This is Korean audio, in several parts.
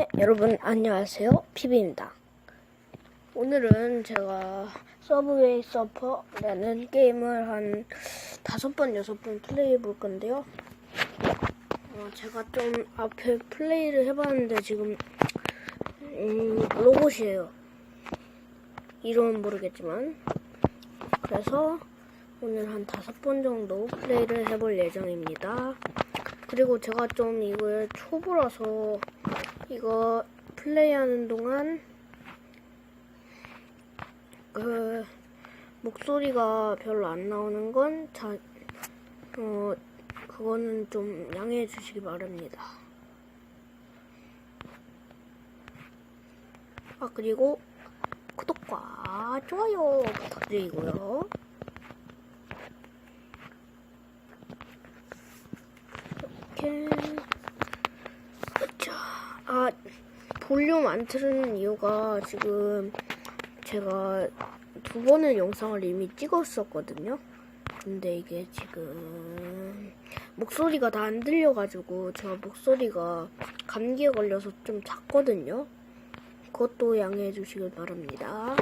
네, 여러분 안녕하세요. 피비입니다. 오늘은 제가 서브웨이 서퍼라는 게임을 한 다섯 번 여섯 번 플레이 해 볼 건데요. 어, 제가 좀 앞에 플레이를 해봤는데 지금 음, 로봇이에요. 이름은 모르겠지만. 그래서 오늘 한 다섯 번 정도 플레이를 해볼 예정입니다. 그리고 제가 좀 이거에 초보라서 이거 플레이하는 동안 그 목소리가 별로 안 나오는 건 자, 어, 그거는 좀 양해해 주시기 바랍니다. 아, 그리고 구독과 좋아요 부탁드리고요. 이렇게 자, 아, 볼륨 안 틀는 이유가 지금 제가 두 번의 영상을 이미 찍었었거든요. 근데 이게 지금 목소리가 다 안 들려가지고 제가 목소리가 감기에 걸려서 좀 작거든요. 그것도 양해해 주시길 바랍니다.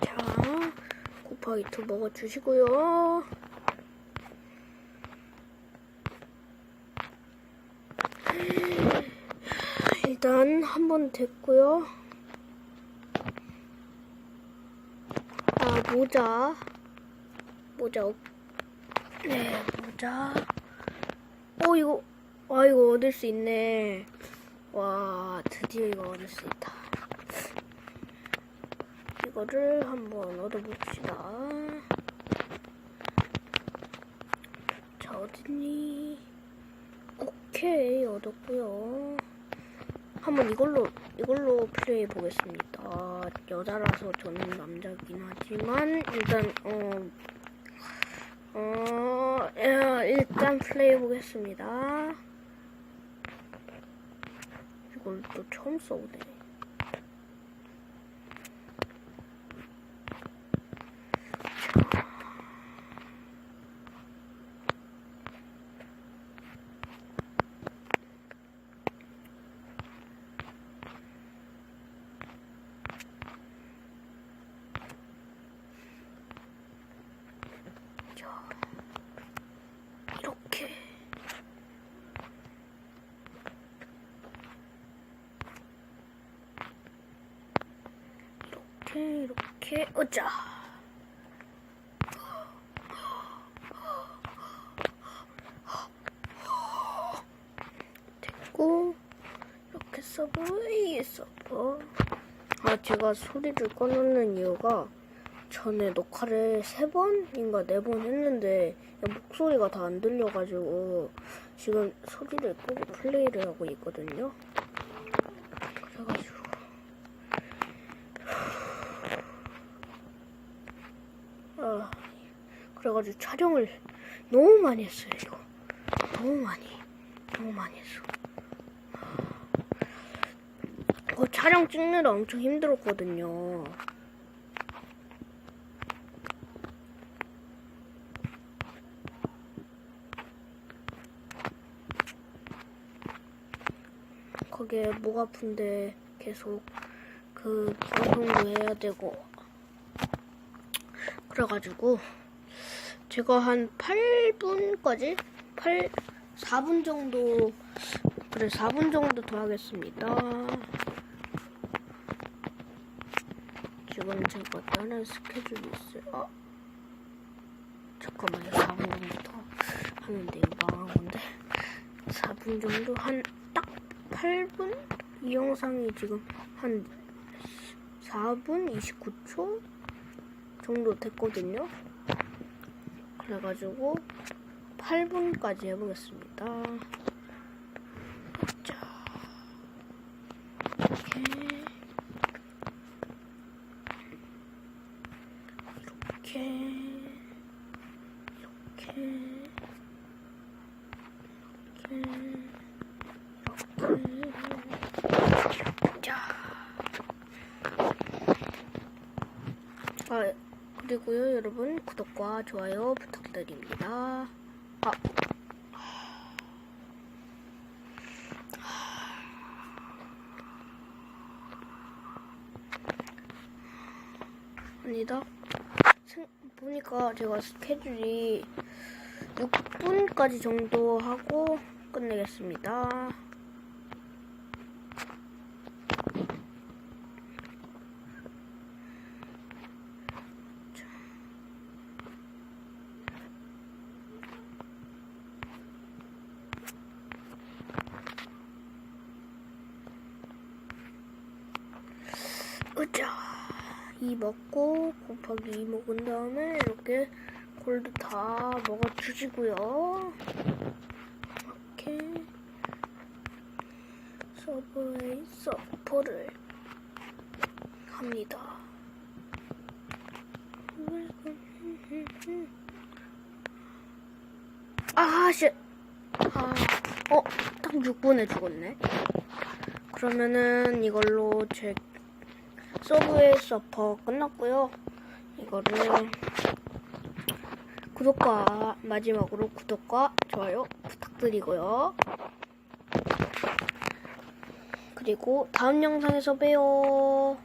자, 2 먹어주시고요. 일단 한 번 됐고요. 아, 모자. 모자, 없- 네, 모자. 오, 이거, 와, 이거 얻을 수 있네. 와, 드디어 이거 얻을 수 있다. 이거를 한번 얻어봅시다. 자, 어딨니? 오케이, 얻었고요. 한번 이걸로, 이걸로 플레이해 보겠습니다. 여자라서 저는 남자긴 하지만, 일단, 어, 어, 예, 일단 플레이해 보겠습니다. 이걸 또 처음 써보네. 자, 이렇게. 이렇게, 어자. 됐고, 이렇게 서브. 아, 제가 소리를 꺼놓는 이유가 전에 녹화를 세 번인가 네 번 했는데 목소리가 다 안 들려가지고 지금 소리를 끄고 플레이를 하고 있거든요. 그래가지고 아 그래가지고 촬영을 너무 많이 했어요. 이거 너무 많이 너무 많이 했어. 어, 촬영 찍느라 엄청 힘들었거든요. 거기에 목 아픈데 계속 그 방송도 해야 되고 그래가지고 제가 한 8분까지 8 4분 정도 그래 4분 정도 더 하겠습니다. 지금 제가 다른 스케줄이 있어요. 아, 잠깐만요. 4분 정도 더 하면 돼. 이거 망한 건데. 4분 정도 한 딱 8분? 이 영상이 지금 한 4분 29초 정도 됐거든요. 그래가지고 8분까지 해보겠습니다. 자, 이렇게 이렇게 이렇게 이렇게 자, 아, 그리고요, 여러분, 구독과 좋아요 부탁드립니다. 아. 아니다. 생- 보니까 제가 스케줄이 6분까지 정도 하고 끝내겠습니다. 으자. 2 먹고 곱하기 2 먹은 다음에 이렇게 골드 다 먹어주시고요. 이렇게 서브웨이 서포를 합니다. 아, 씨. 아, 어, 딱 6분에 죽었네. 그러면은 이걸로 제 서브웨이 서퍼 끝났고요. 이거를 구독과 마지막으로 구독과 좋아요 부탁드리고요. 그리고 다음 영상에서 봬요.